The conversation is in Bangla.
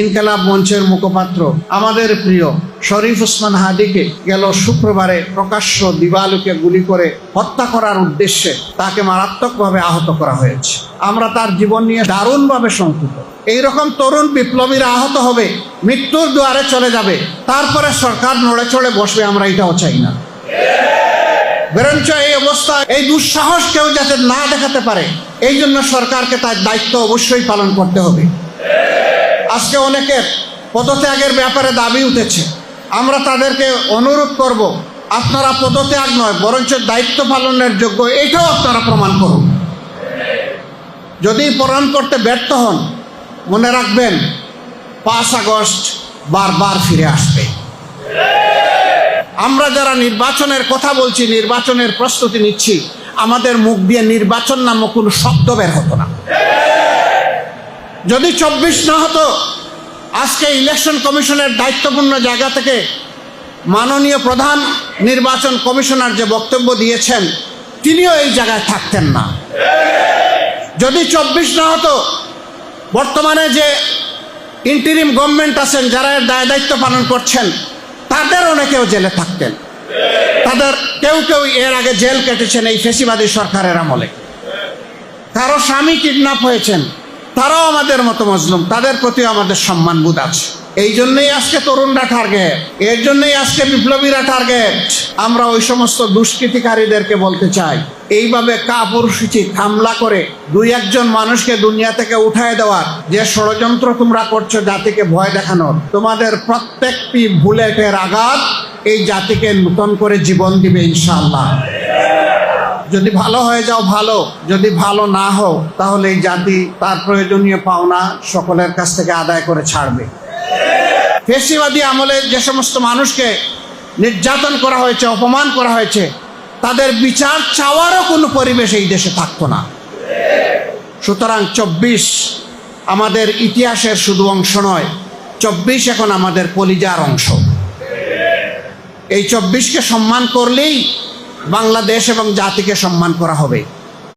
ইনকালাব মঞ্চের মুখপাত্র আমাদের প্রিয় শরীফ ওসমান হাদিকে গেল শুক্রবারে প্রকাশ্য দিবালুকে গুলি করে হত্যা করার উদ্দেশ্যে তাকে মারাত্মকভাবে আহত করা হয়েছে। আমরা তার জীবন নিয়ে দারুণভাবে শঙ্কিত। এইরকম তরুণ বিপ্লবীরা আহত হবে, মৃত্যুর দুয়ারে চলে যাবে, তারপরে সরকার নড়ে চড়ে বসবে আমরা এটাও চাই না। বরঞ্চ এই অবস্থা, এই দুঃসাহস কেউ যাতে না দেখাতে পারে, এই জন্য সরকারকে তার দায়িত্ব অবশ্যই পালন করতে হবে। আজকে অনেকের পদত্যাগের ব্যাপারে দাবি উঠেছে। আমরা তাদেরকে অনুরোধ করব, আপনারা পদত্যাগ নয়, বরঞ্চ দায়িত্ব পালনের যোগ্য, এটাও আপনারা প্রমাণ করুন। যদি প্রমাণ করতে ব্যর্থ হন, মনে রাখবেন, পাঁচ আগস্ট বারবার ফিরে আসবে। আমরা যারা নির্বাচনের কথা বলছি, নির্বাচনের প্রস্তুতি নিচ্ছি, আমাদের মুখ দিয়ে নির্বাচন নামক কোনো শব্দ বের হতো না। যদি চব্বিশ না হতো, আজকে ইলেকশন কমিশনের দায়িত্বপূর্ণ জায়গা থেকে মাননীয় প্রধান নির্বাচন কমিশনার যে বক্তব্য দিয়েছেন, তিনিও এই জায়গায় থাকতেন না। যদি চব্বিশ না হতো, বর্তমানে যে ইন্টারিম গভর্নমেন্ট আছেন, যারা এর দায়, দায়িত্ব পালন করছেন, তাদের অনেকেও জেলে থাকতেন। তাদের কেউ কেউ এর আগে জেল কেটেছেন এই ফেসিবাদী সরকারের আমলে। কারও স্বামী কিডন্যাপ হয়েছেন তারাও আমাদের মতো মজলুম। তাদের প্রতি আমাদের সম্মানবোধ আছে। এই জন্যই আজকে তরুণরা টার্গেট এর জন্যই আজকে বিপ্লবীরা টার্গেট আমরা ওই সমস্ত দুষ্কৃতিকারীদেরকে বলতে চাই, এইভাবে কাপুরুষিচিত হামলা করে দুই একজন মানুষকে দুনিয়া থেকে উঠায় দেওয়ার যে ষড়যন্ত্র তোমরা করছ জাতিকে ভয় দেখানোর, তোমাদের প্রত্যেকটি বুলেটের আঘাত এই জাতিকে নূতন করে জীবন দিবে ইনশাআল্লাহ। যদি ভালো হয়ে যাও, ভালো। যদি ভালো না হও, তাহলে এই জাতি তার প্রয়োজনীয় পাওনা সকলের কাছ থেকে আদায় করে ছাড়বে। ফেসিবাদী আমলে যে সমস্ত মানুষকে নির্যাতন করা হয়েছে, অপমান করা হয়েছে, তাদের বিচার চাওয়ারও কোনো পরিবেশ এই দেশে থাকতো না। সুতরাং চব্বিশ আমাদের ইতিহাসের শুধু অংশ নয়, চব্বিশ এখন আমাদের কলিজার অংশ। এই চব্বিশকে সম্মান করলেই বাংলাদেশ এবং জাতিকে সম্মান করা হবে।